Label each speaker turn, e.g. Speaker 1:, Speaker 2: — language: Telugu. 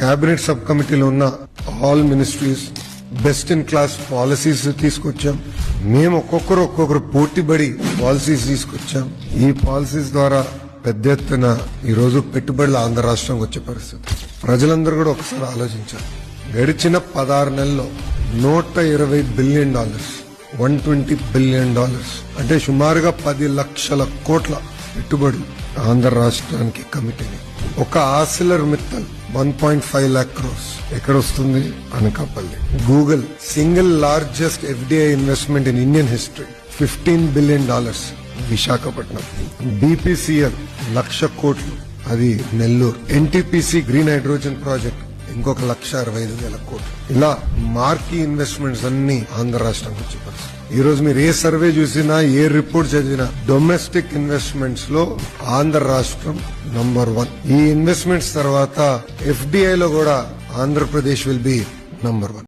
Speaker 1: కేబినెట్ సబ్ కమిటీలో ఉన్న all ministries best in class policies తీసుకొచ్చాం. మేము ఒక్కొక్కరు ఒక్కొక్కరు పోటీపడి పాలసీస్ తీసుకొచ్చాం. ఈ పాలసీస్ ద్వారా పెద్ద ఎత్తున ఈ రోజు పెట్టుబడులు ఆంధ్ర రాష్ట్రంకి వచ్చే పరిస్థితి. ప్రజలందరూ కూడా ఒకసారి ఆలోచించారు గడిచిన పదహారు నెలల్లో నూట ఇరవై billion dollars one twenty billion dollars అంటే సుమారుగా పది లక్షల కోట్ల పెట్టుబడులు ఆంధ్ర రాష్ట్రానికి కమిటీని. ఒక Arcelor Mittal one point five lakh crores ఎక్కడ వస్తుంది Anakapalli. Google single largest FDI investment in Indian history fifteen billion dollars. Visakhapatnam. BPCL lakh కోట్లు. అది Nellore. NTPC green hydrogen project. ఇంకొక లక్ష అరవై ఐదు వేల కోట్లు. ఇలా మార్కీ ఇన్వెస్ట్మెంట్స్ అన్ని ఆంధ్ర రాష్ట్రానికి వచ్చే పరిస్థితి. ఈ రోజు మీరు ఏ సర్వే చూసినా ఏ రిపోర్ట్ చదివినా డొమెస్టిక్ ఇన్వెస్ట్మెంట్స్లో ఆంధ్ర రాష్ట్రం నంబర్ వన్. ఈ ఇన్వెస్ట్మెంట్స్ తర్వాత ఎఫ్డిఐ లో కూడా Andhra Pradesh will be number one.